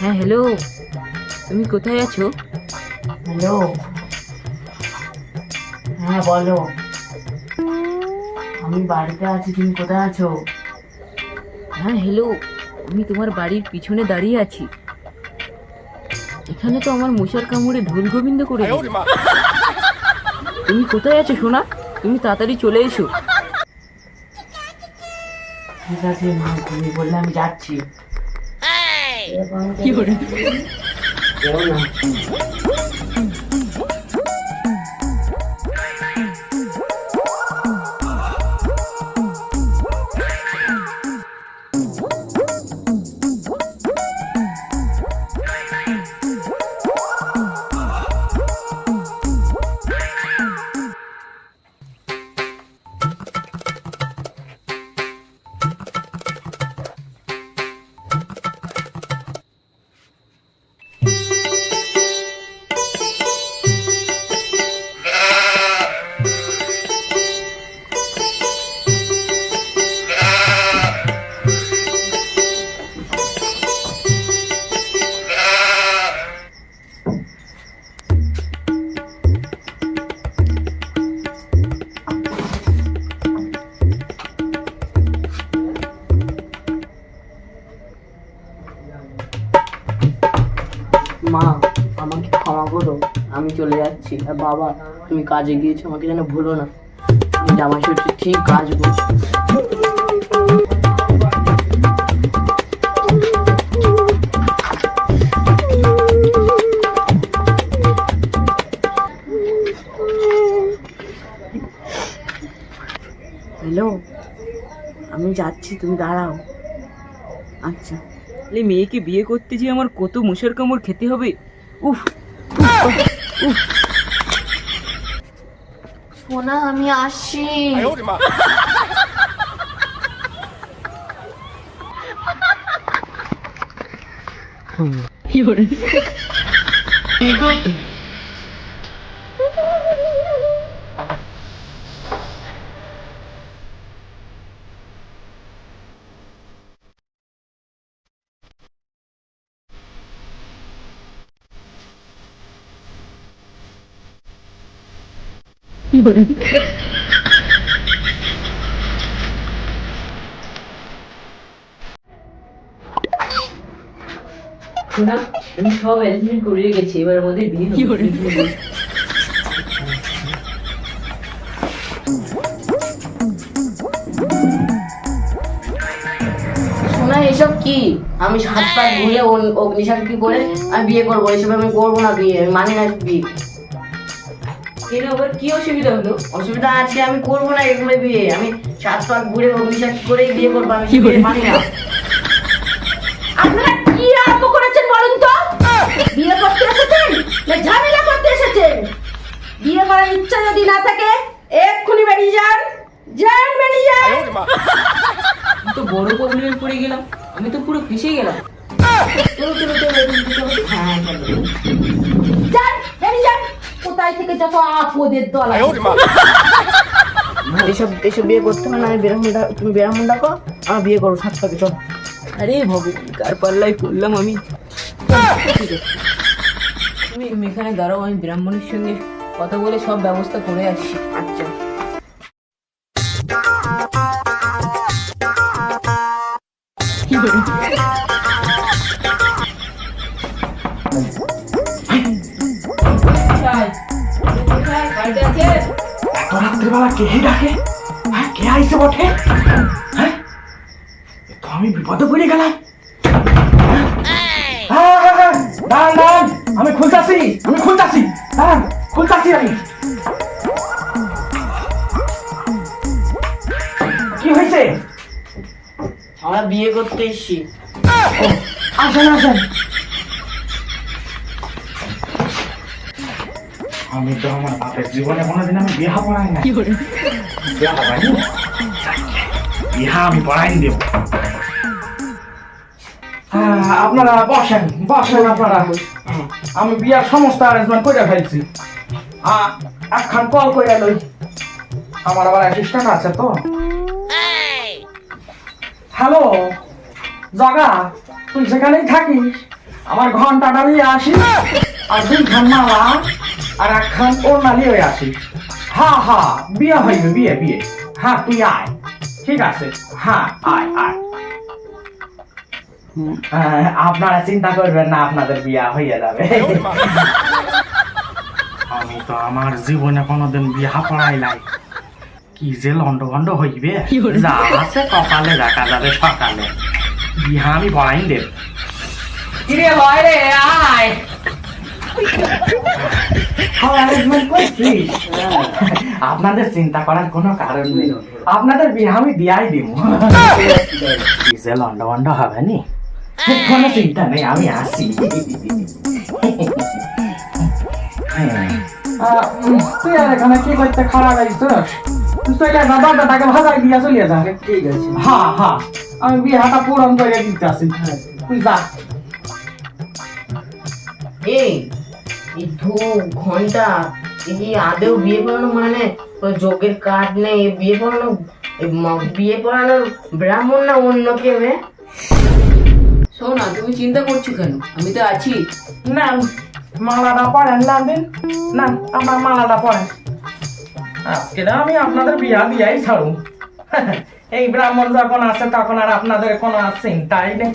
হ্যাঁ হ্যালো তুমি কোথায় আছো? হ্যালো হ্যাঁ বলো। আমি বাড়িতে আছি তুমি কোথায় আছো? হ্যাঁ হ্যালো আমি তোমার বাড়ির পিছনে দাঁড়িয়ে আছি। এখানে তো আমার মশার কামড়ে ঢোল গোবিন্দ করে তুমি কোথায় আছো সোনা? তুমি তাড়াতাড়ি চলে এসো। ঠিক আছে মা তুমি বললে আমি যাচ্ছি। কি করে? মা, আমাকে ক্ষমা করো, আমি চলে যাচ্ছি। আর বাবা, তুমি কাজে গিয়েছো, আমাকে যেন ভুলো না। আমি জামা ষষ্ঠী ঠিক কাজবো হ্যালো, আমি যাচ্ছি, তুমি দাঁড়াও। আচ্ছা। তাহলে মেয়েকে বিয়ে করতে যে আমার কত মশার কামড় খেতে হবে? উফ সোনা আমি আসছি। কি শোনা আমি কি এসব কি? আমি সাত পাঁচ ঘুরে অগ্নিশান্তি করে আমি বিয়ে করব, এসব আমি করব না বিয়ে, আমি মানি না বিয়ে। আবার কি অসুবিধা হলো? অসুবিধা আছে আমি করব না এগুলো বিয়ে। আমি সাত পাঁচ ঘুরে করেই বিয়ে করব আমি কি করে? মানি না। আপনারা কি আরম্ভ করেছেন বলুন তো? বিয়ে করতে এসেছেন না ঝামেলা করতে এসেছেন? বিয়ে করার ইচ্ছা যদি না থাকে এক্ষুনি বেরিয়ে যান। যান বেরিয়ে যান। তো বড় প্রবলেমে পড়ে গেলাম। আমি তো পুরো ফেসে গেলাম। চলো চলো চলো চলো। হ্যাঁ চলো। যান বেরিয়ে যান। কোথায় থেকে যত আপদের দল আছে। এসব এসব বিয়ে করতে হবে না আমি বেরামুন ডাক তুমি বেরামুন ডাকো আমার বিয়ে করব সাত পাকে চল। আরে ভগবান কার পাল্লায় পড়লাম আমি? তুমি তুমি এখানে দাঁড়াও আমি ব্রাহ্মণের সঙ্গে কথা বলে সব ব্যবস্থা করে আসছি। আচ্ছা। কি এত রাত্রিবেলা কে ডাকে হ্যাঁ কে আইসে বটে হ্যাঁ তো আমি বিপদে পড়ে গেলাম। হ্যাঁ? হ্যাঁ, হ্যাঁ, হ্যাঁ, দাঁড়ান দাঁড়ান আমি খুলতাছি আমি খুলতাছি। দাঁড়ান খুলতাছি আমি। কি হয়েছে? আমরা বিয়ে করতে এসছি। আসেন আসেন। আমি তো আমার বাপের জীবনে কোনোদিন আমি বিয়া পড়াই না কি করে বিয়া পড়াই বিহা আমি পড়াই দেব। আপনারা বসেন বসেন আপনারা। আমি বিয়ার সমস্ত অ্যারেঞ্জমেন্ট করে ফেলছি। একখান কল করে লই। আমার আবার অ্যাসিস্ট্যান্ট আছে তো। হ্যালো জগা তুই সেখানেই থাকিস? আমার ঘন্টাটা নিয়ে আসিস। আর দুইখান মালা আর একখান ওড়না নিয়ে আসিস হা হা বিয়ে হইবে বিয়ে বিয়ে। হ্যাঁ তুই আয়। ঠিক আছে? হ্যাঁ আয় আয়। আপনারা চিন্তা করবেন না আপনাদের বিয়া হয়ে যাবে। আমি তো আমার জীবনে কোনোদিন বিয়া পড়াই নাই। কি যে লন্ড ভন্ড হইবে? যা আছে কপালে দেখা যাবে সকালে। বিহা আমি পড়াই দেব। কিরে লয় রে আয়? আপনাদের চিন্তা করার কোনো কারণ নেই। আপনাদের বিয়ে আমি দিয়াই দিব। কি যে লন্ড হবে নি? কোনো চিন্তা নেই আমি আসি। আহ, তুই আর এখানে কি করতে খারাপ আইছিস? তুই তো এটা দাদা তাকে ভাগাই দিয়া চলিয়ে যা। ঠিক আছে। হ্যাঁ হ্যাঁ আমি বিহাটা পূরণ করে দিতে আসি তুই যা। এই এই ধূপ ঘণ্টা এই আদেও বিয়ে পড়ানো মানে? যোগের কার্ড নেই বিয়ে পড়ানো বিয়ে পড়ানোর ব্রাহ্মণ না অন্য কেউ এ? সোনা তুমি চিন্তা করছ কেন? আমি তো আছি। না মালাটা পড়েন না দিন না আমার মালাটা পড়েন আজকে আমি আপনাদের বিয়া দিয়াই ছাড়ু। এই ব্রাহ্মণ যখন আছে তখন আর আপনাদের কোনো চিন্তাই নেই।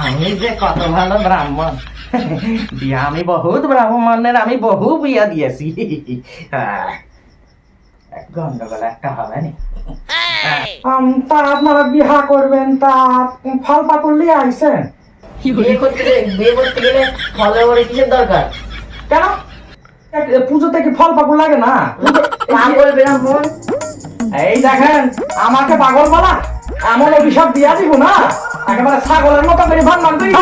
আমি যে কত ভালো ব্রাহ্মণ। বিয়া আমি বহুত ব্রাহ্মণের আমি বহু বিয়া দিয়েছি। গন্ডগোল একটা হবে নি? তা আপনারা বিহা করবেন তা ফল পাকুল নিয়ে আইসেন বিয়ে করতে বিয়ে করতে গেলে ফলে ওরে কিসের দরকার? কেন? এক- পুজোতে কি ফল লাগে না? পাগল ব্রাহ্মণ। এই দেখেন আমাকে পাগল বলা? এমন অভিশাপ দিয়া দিব না? একেবারে ছাগলের মতো মান করে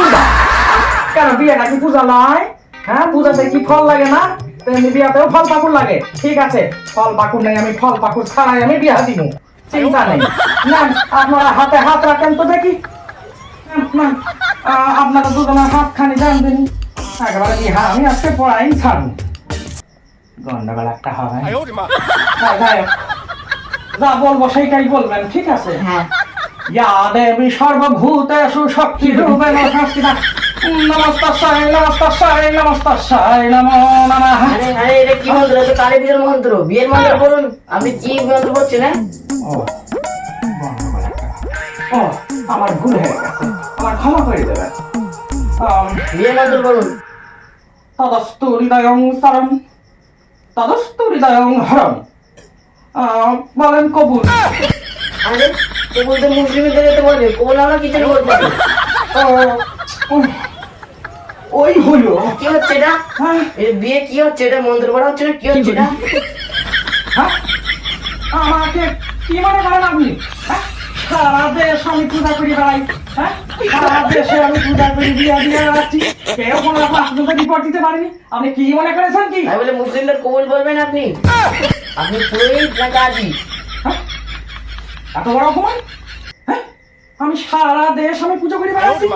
দিবা। কেন বিয়েটা কি পূজা নয় হ্যাঁ পূজাতে কি ফল লাগে না? তেমনি বিয়াতেও ফল পাকুর লাগে। ঠিক আছে ফল পাকুর নেই আমি ফল পাকুর ছাড়াই আমি বিয়া দিব চিন্তা নেই। না আপনারা হাতে হাত রাখেন তো দেখি। আপনারা দুজনের হাত খানি জান দিন একেবারে বিহা আমি আজকে পড়াই ছাড়ুন গন্ডগোল একটা হবে। হ্যাঁ। যা বলব সেইটাই বলবেন ঠিক আছে? হ্যাঁ। ইয়া দেবী সর্বভূতেষু শক্তি রূপেণ সংস্থিতা কি মন্ত্র? আমার ভুল হয়ে গেছে। আমার ক্ষমা করে বিয়ের মন্ত্র বলুন তদস্তু হৃদয়ং সরম তদস্তু হৃদয়ং হরম। বলেন কবুল। আরে কবুল তো মুসলিমদের বলে। কবুল আমরা কিছু বলতে পারি ও, ওই হলো। কি হচ্ছে এটা? হ্যাঁ। বিয়ে কি হচ্ছে? এটা মন্ত্র পড়া হচ্ছে কি হচ্ছে এটা? হ্যাঁ? আমাকে কি মনে করেন আপনি? হ্যাঁ? সারা দেশ আমি পূজা করি বেড়াই হ্যাঁ? সারা দেশে আমি পূজা করি দিয়া দিয়ে বেড়াচ্ছি। কেউ কোনো আপনাদের রিপোর্ট দিতে পারেনি। আপনি কি মনে করেছেন কি? আমি বলে মুসলিমদের কবুল বলবেন আপনি। আপনি কাজী? এত বড় অপমান? আমি সারা দেশ আমি পুজো করি বেড়াচ্ছি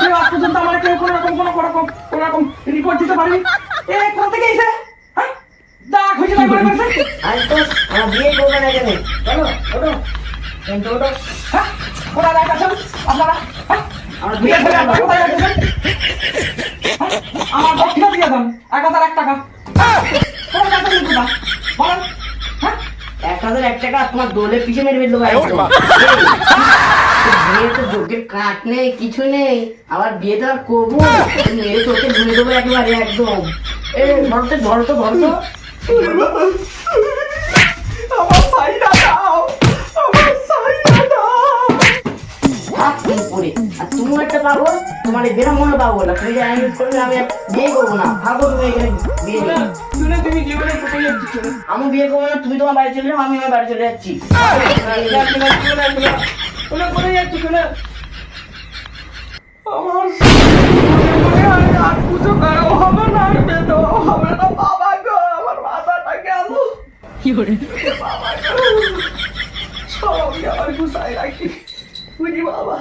কেউ আজ পর্যন্ত আমার কেউ কোনো রকম কোনো রকম কোনো রকম রিপোর্ট দিতে পারেনি। এ কোথা থেকে এসে? হ্যাঁ? করে তো আমার বিয়ে করবে না কেন চলো ওটো কিন্তু ওটো হাজার এক টাকা তোমার দোলে পিছনে মেরে ফেলতে পারি বিয়ে তো যোগ্যের কাঠ নেই কিছু নেই। আবার বিয়ে তো আর করব। মেরে চোখে ধুয়ে দেবো একেবারে একদম। এ ধরো তো ধরো তো ধরো আমার সাইডা দাও আমার সাইডা দাও। হাত তুমি আর তুমি একটা পাবো তোমার এই বেরা মনে পাবো না তুমি যে করবে আমি বিয়ে করব না। ভাবো তুমি এখানে বিয়ে আমি বিয়ে করব না তুমি তোমার বাড়ি চলে আমি আমার বাড়ি চলে যাচ্ছি। ওনা কোথায় যাচ্ছ আমার আর কিছু করো হবে না আর বেদ হবে না। বাবা বাবা? বুঝি বাবা